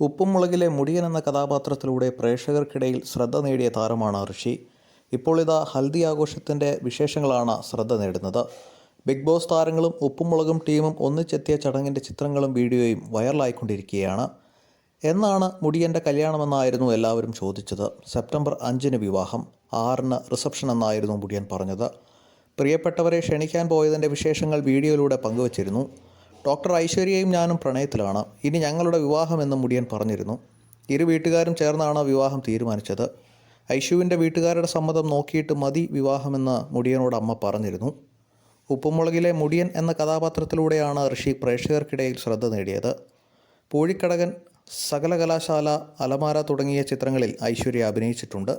ഉപ്പും മുളകിലെ മുടിയൻ എന്ന കഥാപാത്രത്തിലൂടെ പ്രേക്ഷകർക്കിടയിൽ ശ്രദ്ധ നേടിയ താരമാണ് ഋഷി. ഇപ്പോൾ ഇതാ ഹൽദി ആഘോഷത്തിന്റെ വിശേഷങ്ങളാണ് ശ്രദ്ധ നേടുന്നത്. ബിഗ് ബോസ് താരങ്ങളും ഉപ്പും മുളകും ടീമും ഒന്നിച്ചെത്തിയ ചടങ്ങിന്റെ ചിത്രങ്ങളും വീഡിയോയും വൈറലായിക്കൊണ്ടിരിക്കുകയാണ്. എന്നാണ് മുടിയന്റെ കല്യാണമെന്നായിരുന്നു എല്ലാവരും ചോദിച്ചത്. സെപ്റ്റംബർ അഞ്ചിന് വിവാഹം ആറിന് റിസപ്ഷൻ എന്നായിരുന്നു മുടിയൻ പറഞ്ഞത്. പ്രിയപ്പെട്ടവരെ ക്ഷണിക്കാൻ പോയതിന്റെ വിശേഷങ്ങൾ വീഡിയോയിലൂടെ പങ്കുവച്ചിരുന്നു. ഡോക്ടർ ഐശ്വര്യയും ഞാനും പ്രണയത്തിലാണ്. ഇനി ഞങ്ങളുടെ വിവാഹമെന്ന് മുടിയൻ പറഞ്ഞിരുന്നു. ഇരു വീട്ടുകാരും ചേർന്നാണ് വിവാഹം തീരുമാനിച്ചത്. ഐശുവിന്റെ വീട്ടുകാരുടെ സമ്മതം നോക്കിയിട്ട് മതി വിവാഹമെന്ന് മുടിയനോട് അമ്മ പറഞ്ഞിരുന്നു. ഉപ്പുമുളകിലെ മുടിയൻ എന്ന കഥാപാത്രത്തിലൂടെയാണ് ഋഷി പ്രേക്ഷകർക്കിടയിൽ ശ്രദ്ധ നേടിയത്. പൂഴിക്കടകൻ സകല കലാശാല അലമാര തുടങ്ങിയ ചിത്രങ്ങളിൽ ഐശ്വര്യ അഭിനയിച്ചിട്ടുണ്ട്.